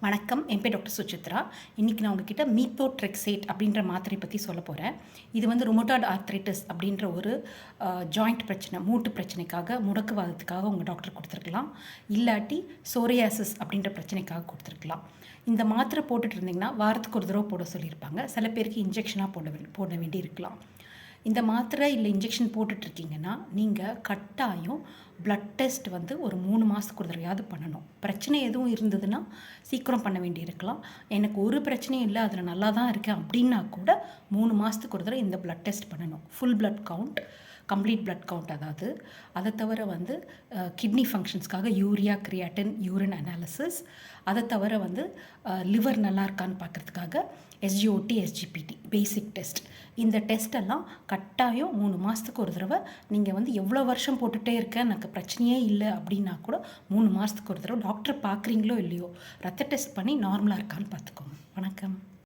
வணக்கம். என் பேர் டாக்டர் சுசித்ரா. இன்றைக்கி நான் உங்ககிட்ட மீத்தோட்ரெக்சேட் அப்படின்ற மாத்திரை பற்றி சொல்ல போகிறேன் இது வந்து ருமோட்டாட் ஆர்த்ரைட்டிஸ் அப்படின்ற ஒரு ஜாயிண்ட் பிரச்சனை மூட்டு பிரச்சனைக்காக முடக்குவாதத்துக்காக உங்கள் டாக்டர் கொடுத்துருக்கலாம். இல்லாட்டி சோரியாசிஸ் அப்படின்ற பிரச்சனைக்காக கொடுத்துருக்கலாம். இந்த மாத்திரை போட்டுட்டு இருந்தீங்கன்னா வாரத்துக்கு ஒரு தடவை போட சொல்லியிருப்பாங்க. சில பேருக்கு இன்ஜெக்ஷனாக போட வே- போட வேண்டி இருக்கலாம் இந்த மாத்திரை இல்லை இன்ஜெக்ஷன் போட்டுட்ருக்கீங்கன்னா நீங்கள் கட்டாயம் ப்ளட் டெஸ்ட் வந்து ஒரு மூணு மாதத்துக்கு ஒரு தடவையாவது பண்ணணும். பிரச்சனை எதுவும் இருந்ததுன்னா சீக்கிரம் பண்ண வேண்டி இருக்கலாம் எனக்கு ஒரு பிரச்சனையும் இல்லை அதில் நல்லா தான் இருக்கேன் அப்படின்னா கூட மூணு மாதத்துக்கு ஒரு தடவை இந்த ப்ளட் டெஸ்ட் பண்ணணும். Full blood count complete blood count அதாவது. அதை தவிர வந்து கிட்னி ஃபங்க்ஷன்ஸ்க்காக யூரியா கிரியாட்டின் யூரின் அனாலிசிஸ் அதை தவிர வந்து லிவர் நல்லா இருக்கான்னு பார்க்கறதுக்காக எஸ்ஜிஓடி எஸ்ஜிபிடி பேசிக் டெஸ்ட் இந்த டெஸ்டெல்லாம் கட்டாயம் மூணு மாதத்துக்கு ஒரு தடவை. நீங்கள் வந்து எவ்வளோ வருஷம் போட்டுகிட்டே இருக்கேன் எனக்கு பிரச்சனையே இல்லை அப்படின்னா கூட மூணு மாதத்துக்கு ஒரு தடவை டாக்டர் பார்க்குறீங்களோ இல்லையோ ரத்த டெஸ்ட் பண்ணி நார்மலாக இருக்கான்னு பார்த்துக்கோங்க. வணக்கம்.